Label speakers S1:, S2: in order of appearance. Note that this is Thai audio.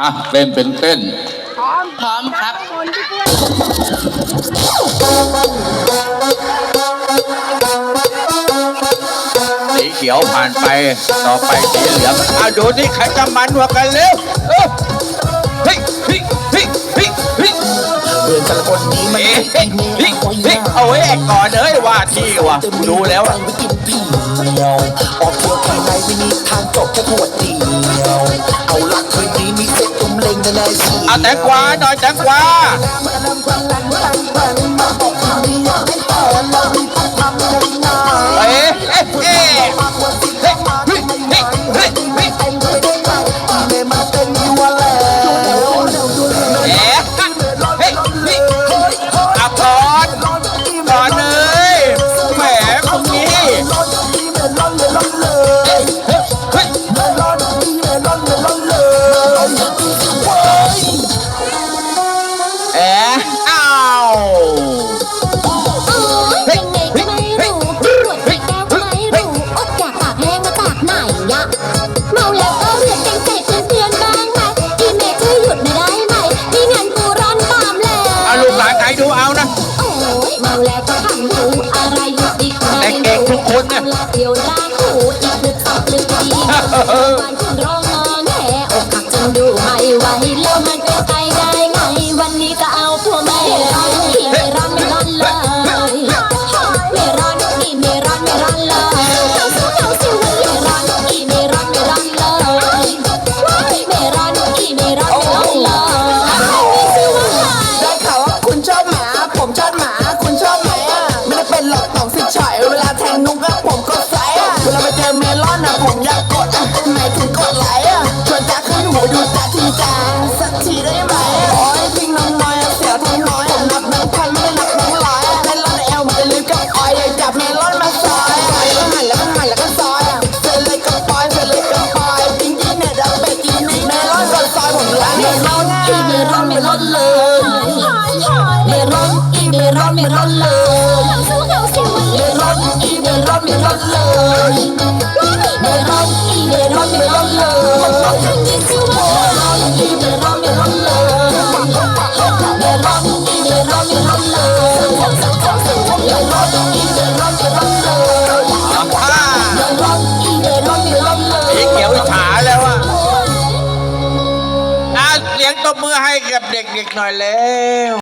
S1: อะเล่นเป็นเต้น
S2: พร้อม
S3: พร้อมครับ
S2: คนที่เพื่อน
S1: สีเขียวผ่านไป ต่อไปสีเหลืองอะดูที่ใครจะมันกว่ากันเร็วเออเฮ้ยเฮ้ยเฮ้ยเฮ้ยเฮ้ย
S4: เดินแต่ละคนนี้มัน
S1: เฮ้ย
S4: ไม่
S1: เฮ้ย
S4: มี
S1: เฮ้ย
S4: เอาไว้
S1: เฮ้ยเอาไว้แอกก่อนเลยว่าที่ว่ะดูแล้วอะ
S4: ไปกินเพียวออกเที่ยวแค่ไหนไม่มีทางจบแค่ขวด แน่ๆสิ
S1: เอา
S4: ดูเอานะ
S5: โอ้ยเมาแล้วก็ทำหูอะไรหยุดอีกไหม
S1: แต่เก่งทุกคนเนี่ย
S5: เมาแล้วเดียวลากหูอีกนึกตับลึกดีวันคุณร้องงอแงอกหักจนดูไม่ไหวแล้วมันเป็นไปได้ไงวันนี้ก็เอาพวกาย
S4: ถึงกดไลอะชวนตาขึ้นหูดูตาทีจางสักทีได้ไหมโอ้ยทิ้งน้องน้อยเสียทั้งน้อยผมนับแบงค์พันไม่ได้นับแบงค์ร้อยอะเมลอนเอลมันจะลิ้นกับออยอยากจับเมลอนมาซอยซอยแล้วหันแล้วก็หันแล้วก็ซอยเสร็จเลยก็ปอยเสร็จเลยก็ปอยจริงๆเนี่ยดับเป็ดจริงๆเมลอนกดซอยผมรักเมลอนอีเมลอนเมลอนเลยเมลอนอีเมลอนเมลอนเลย
S5: เขาสู้เขาสู้
S4: เมลอนอีเมลอนเมลอนเลยเมลอน
S1: บมือให้กับเด็กๆหน่อยแล้ว